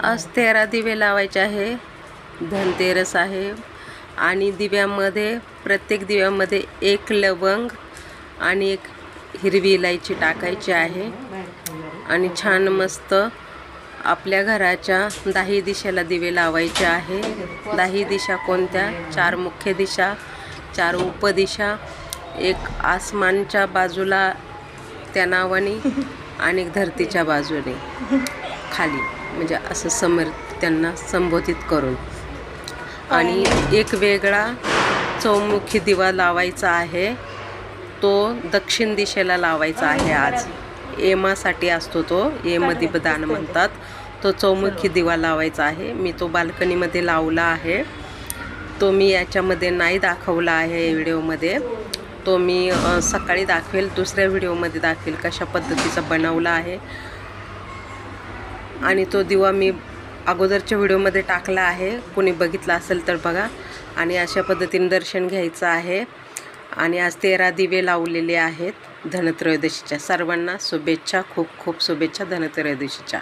आज तेरा दिवे लावायचे आहे. धनतेरस आहे. आणि दिव्यामध्ये प्रत्येक दिव्यामध्ये एक लवंग आणि एक हिरवी इलायची टाकायची आहे. आणि छान मस्त आपल्या घराच्या दाही दिशेला दिवे लावायचे आहे. दाही दिशा कोणत्या? चार मुख्य दिशा चार उपदिशा एक आसमानच्या बाजूला त्या नावाने आणि एक धरतीच्या बाजूने. खाली म्हणजे असं समर त्यांना संबोधित करून. आणि एक वेगळा चौमुखी दिवा लावायचा आहे. तो दक्षिण दिशेला लावायचा आहे आज. एमासाठी असतो तो एम दीपदान म्हणतात. तो चौमुखी दिवा लावायचा आहे. मी तो बाल्कनीमध्ये लावला आहे. तो मी याच्यामध्ये नाही दाखवला आहे व्हिडिओमध्ये. तो मी सकाळी दाखवेल दुसऱ्या व्हिडिओमध्ये दाखवेल कशा पद्धतीचा बनवला आहे. आणि तो दिवा मी अगोदरच्या व्हिडिओमध्ये टाकला आहे. कोणी बघितला असेल तर बघा. आणि अशा पद्धतीने दर्शन घ्यायचं आहे. आणि आज तेरा दिवे लावलेले आहेत धनत्रयोदशीच्या. सर्वांना शुभेच्छा खूप खूप शुभेच्छा धनत्रयोदशीच्या.